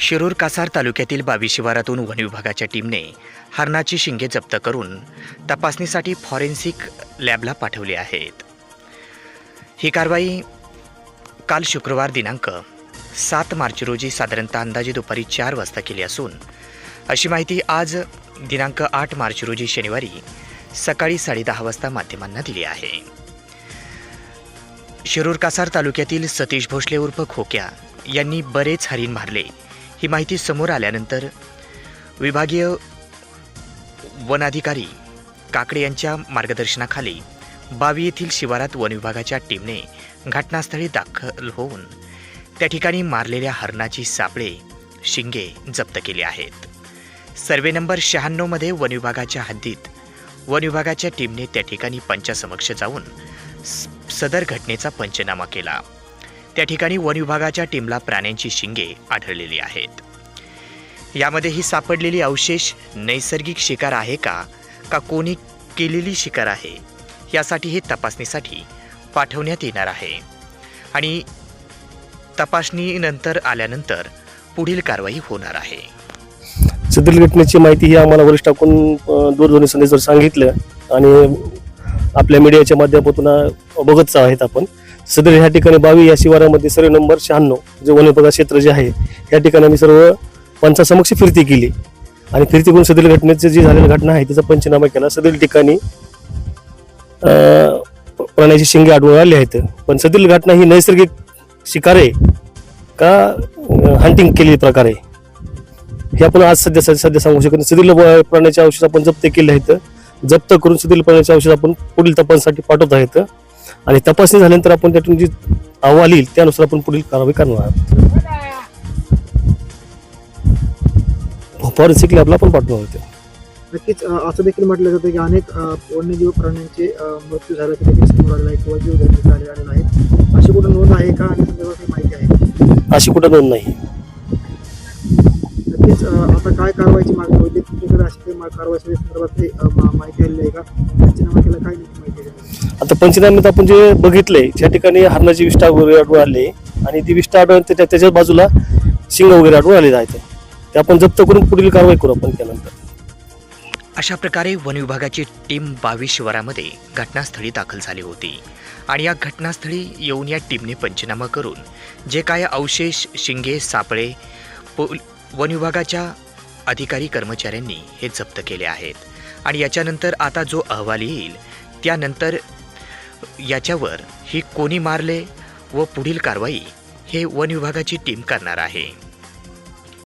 शिरूर कासार तालुक्यातील बावी शिवारातून वनविभागाच्या टीमने हरणाची शिंगे जप्त करून तपासणीसाठी फॉरेन्सिक लॅबला पाठवली आहेत. ही कारवाई काल शुक्रवार दिनांक सात मार्च रोजी साधारणतः अंदाजे दुपारी चार वाजता केली असून अशी माहिती आज दिनांक आठ मार्च रोजी शनिवारी सकाळी साडेदहा वाजता माध्यमांना दिली आहे. शिरूर कासार तालुक्यातील सतीश भोसले उर्फ खोक्या यांनी बरेच हरिण मारले ही माहिती समोर आल्यानंतर विभागीय वनाधिकारी काकडे यांच्या मार्गदर्शनाखाली बावी येथील शिवारात वन विभागाच्या टीमने घटनास्थळी दाखल होऊन त्या ठिकाणी मारलेल्या हरणाची सापळे शिंगे जप्त केली आहेत. सर्वे नंबर शहाण्णवमध्ये वन विभागाच्या हद्दीत वन विभागाच्या टीमने त्या ठिकाणी पंचासमक्ष जाऊन स- सदर घटनेचा पंचनामा केला. त्या ठिकाणी वन विभागाच्या टीमला प्राण्यांची शिंगे आढळलेली आहेत. यामध्ये ही सापडलेली अवशेष नैसर्गिक शिकार आहे का? का कोणी केलेली शिकार आहे? यासाठी हे तपासणीसाठी पाठवण्यात येणार आहे. आणि तपासणीनंतर आल्यानंतर पुढील कारवाई होणार आहे. सदरील घटनेची माहिती ही आम्हाला वरिष्ठाकडून अ, दूरध्वनी संदेशावर सांगितलं आणि आपल्या मीडियाच्या माध्यमातून बघतच आहेत आपण सदर ह्या ठिकाणी बावी या शिवारामध्ये सर्व नंबर शहाण्णव जे वन क्षेत्र जे आहे या ठिकाणी आम्ही सर्व पंचासमक्ष फिरती केली. आणि फिरती करून सदरील घटनेची जी झालेली घटना आहे त्याचा पंचनामा केला. सदरील ठिकाणी प्राण्याची शिंगे आढळून आले आहेत. पण सदरील घटना ही नैसर्गिक शिकार आहे का हंटिंग केलेली प्रकार आहे? हे आपण आज सध्या सध्या सांगू शकत नाही. सदरील प्राण्याचे औषध आपण जप्त केले आहेत. जप्त करून सदरील प्राण्याचे औषध आपण पुढील तपासासाठी पाठवत आहेत. आणि तपासणी झाल्यानंतर आपण त्यातून जी अहवाल येईल त्यानुसार आपण पुढील कारवाई करणार आहोत. फॉरेन्सिक लॅबला आपण पाठवणार आहोत नक्कीच असं देखील म्हटलं जातं की अनेक वन्यजीव प्राण्यांचे मृत्यू समोर आलेला आहे किंवा जीव धोक्यात आले- आलेला आहे अशी कुठं नोंद आहे का? आणि संदर्भात माहिती आहे? अशी कुठं नोंद नाही. नक्कीच आता काय कारवाईची मागणी होती तुमच्याकडे अशी काही संदर्भात माहिती आलेली आहे का? पंचनाम्यात आपण जे बघितले ज्या ठिकाणी हरणाची विष्ठा वगैरे आढळून आले आणि ती विष्ठा आढळून त्याच्या त्याच्याच बाजूला शिंग वगैरे आढळून आले आहेत ते आपण जप्त करून पुढील कारवाई करू आपण त्यानंतर. अशा प्रकारे वन विभागाची टीम बावीस शिवारामध्ये घटनास्थळी दाखल झाली होती आणि या घटनास्थळी येऊन या टीमने पंचनामा करून जे काय अवशेष शिंगे सापळे पो वन विभागाच्या अधिकारी कर्मचाऱ्यांनी हे जप्त केले आहेत. आणि याच्यानंतर आता जो अहवाल येईल त्यानंतर याच्यावर ही कोणी मारले व पुढील कारवाई हे वन विभागाची टीम करणार आहे.